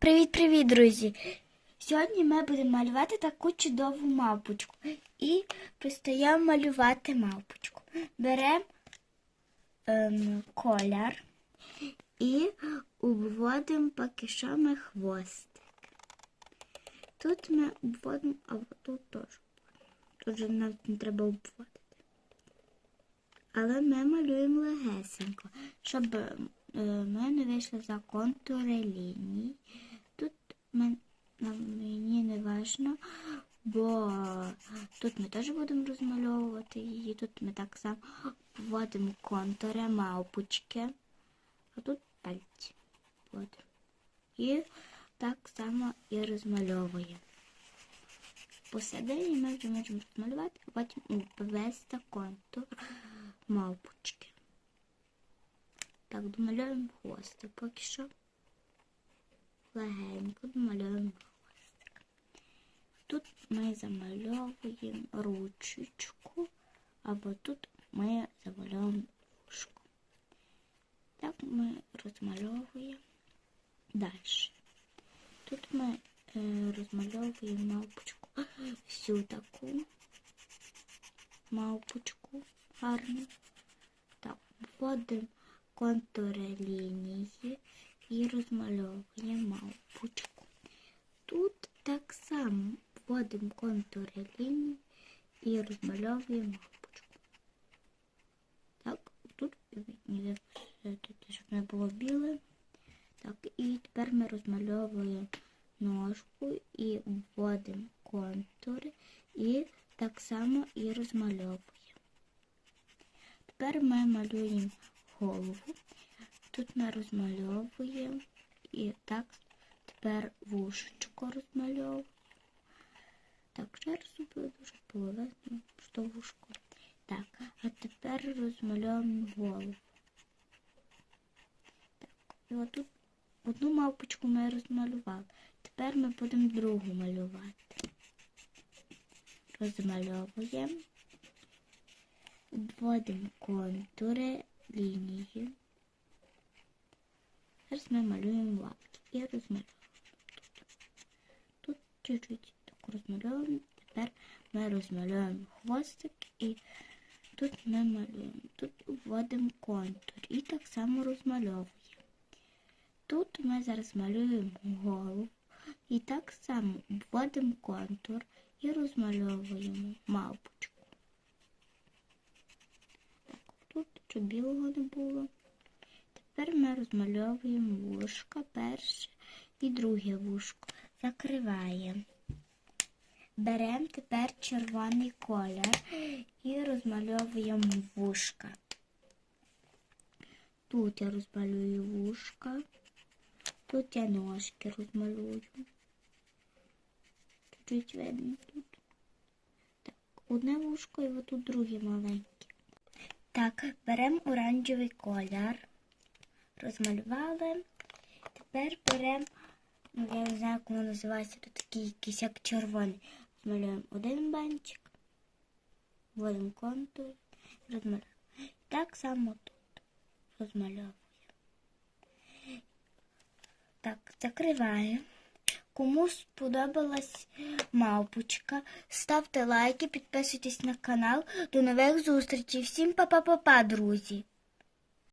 Привіт-привіт, друзі! Сьогодні ми будемо малювати таку чудову мавпочку. І пристаємо малювати мавпочку. Беремо ем, колір і обводимо поки що ми хвостик. Тут ми обводимо, а тут теж. Тут же навіть не треба обводити. Але ми малюємо легесенько, щоб е, ми не вийшли за контури ліній. Важно, бо тут ми теж будемо розмальовувати її. Тут ми так само вводимо контури, мавпочки, а тут пальці. От. І так само і розмальовуємо. Посередині ми вже можемо розмалювати, потім ввести контур мавпочки. Так, домалюємо хвостик поки що. Легенько домалюємо. Тут ми замальовуємо ручечку, або тут ми замальовуємо вушко. Так ми розмальовуємо далі. Тут ми е, розмальовуємо мавпочку всю таку мавпочку гарну. Так, вводимо контури лінії і розмальовуємо мавпочку. Тут так само вводимо контури лінії і розмальовуємо мавпочку. Так, тут ніде щоб не було біле. Так, і тепер ми розмальовуємо ножку і вводимо контури і так само і розмальовуємо. Тепер ми малюємо голову. Тут ми розмальовуємо і так тепер вушечко розмальовуємо. Так, раз зробили дуже половину, що вушко. Так, а тепер розмальовуємо голову. Так, і отут одну мавпочку ми розмалювали. Тепер ми будемо другу малювати. Розмальовуємо. Вводимо контури лінії. Зараз ми малюємо лапки і розмальовуємо тут. Тут чуть-чуть розмальовуємо. Тепер ми розмальовуємо хвостик і тут ми малюємо. Тут вводимо контур і так само розмальовуємо. Тут ми зараз малюємо голову і так само вводимо контур і розмальовуємо мавпочку. Тут щоб білого не було. Тепер ми розмальовуємо вушка перше і друге вушко. Закриваємо. Беремо тепер червоний колір і розмальовуємо вушка. Тут я розмалюю вушка, тут я ножки розмалюю. Чуть-чуть видно тут. Так, одне вушко і отут друге маленьке. Так, беремо оранжевий колір, розмалювали. Тепер беремо, ну я не знаю, як воно називається, тут такий якийсь як червоний. Розмалюємо один банчик, вводимо контур, розмалюємо. Так само тут розмальовуємо. Так, закриваємо. Кому сподобалась мавпочка, ставте лайки, підписуйтесь на канал. До нових зустрічей. Всім па-па-па-па, друзі!